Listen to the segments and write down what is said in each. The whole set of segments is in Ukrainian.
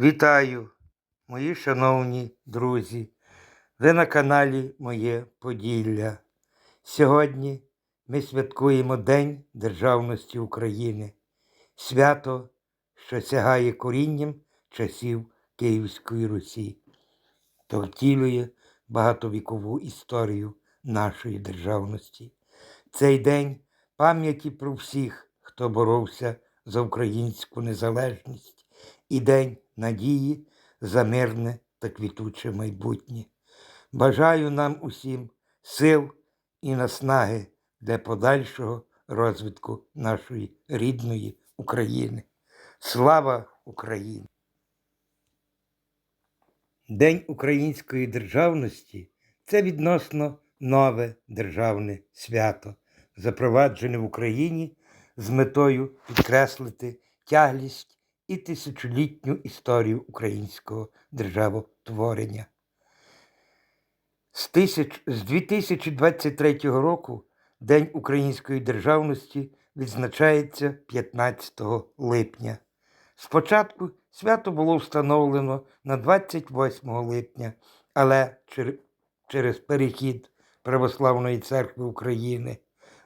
Вітаю, мої шановні друзі. Ви на каналі Моє Поділля. Сьогодні ми святкуємо День Державності України. Свято, що сягає корінням часів Київської Русі та втілює багатовікову історію нашої державності. Цей день пам'яті про всіх, хто боровся за українську незалежність, і день надії за мирне та квітуче майбутнє. Бажаю нам усім сил і наснаги для подальшого розвитку нашої рідної України. Слава Україні! День української державності це відносно нове державне свято, запроваджене в Україні з метою підкреслити тяглість і тисячолітню історію українського державотворення. З, тисяч... з 2023 року День української державності відзначається 15 липня. Спочатку свято було встановлено на 28 липня, але чер- через перехід Православної церкви України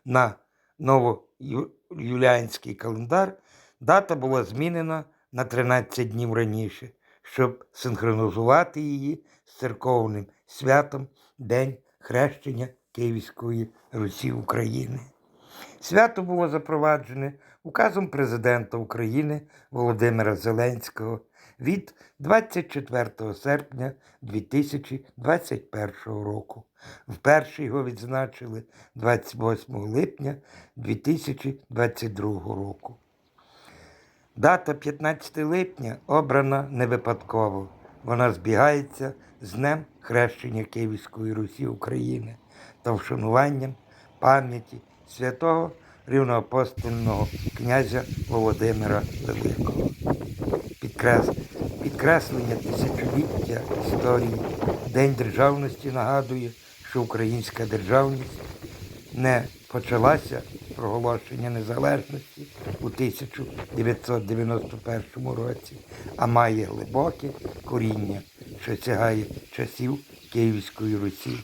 на новоюліанський календар дата була змінена на 13 днів раніше, щоб синхронізувати її з церковним святом День хрещення Київської Русі України. Свято було запроваджене указом президента України Володимира Зеленського від 24 серпня 2021 року. Вперше його відзначили 28 липня 2022 року. Дата 15 липня обрана не випадково. Вона збігається з Днем хрещення Київської Русі України та вшануванням пам'яті святого рівноапостольного князя Володимира Великого. Підкрес... Підкреслення тисячоліття історії День державності нагадує, що українська державність не почалася проголошення незалежності у 1991 році, а має глибоке коріння, що сягає часів Київської Русі.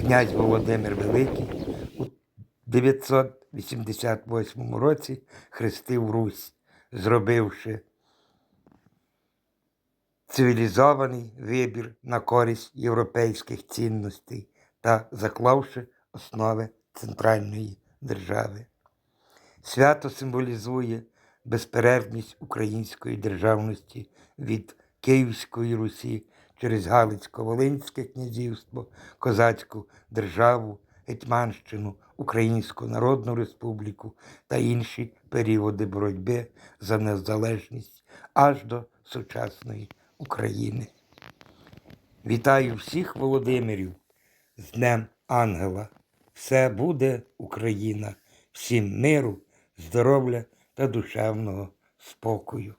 Князь Володимир Великий у 988 році хрестив Русь, зробивши цивілізований вибір на користь європейських цінностей та заклавши основи центральної держави. Свято символізує безперервність української державності від Київської Русі через Галицько-Волинське князівство, Козацьку державу, Гетьманщину, Українську Народну Республіку та інші періоди боротьби за незалежність аж до сучасної України. Вітаю всіх Володимирів з Днем Ангела. Все буде Україна, всім миру, здоров'я та душевного спокою.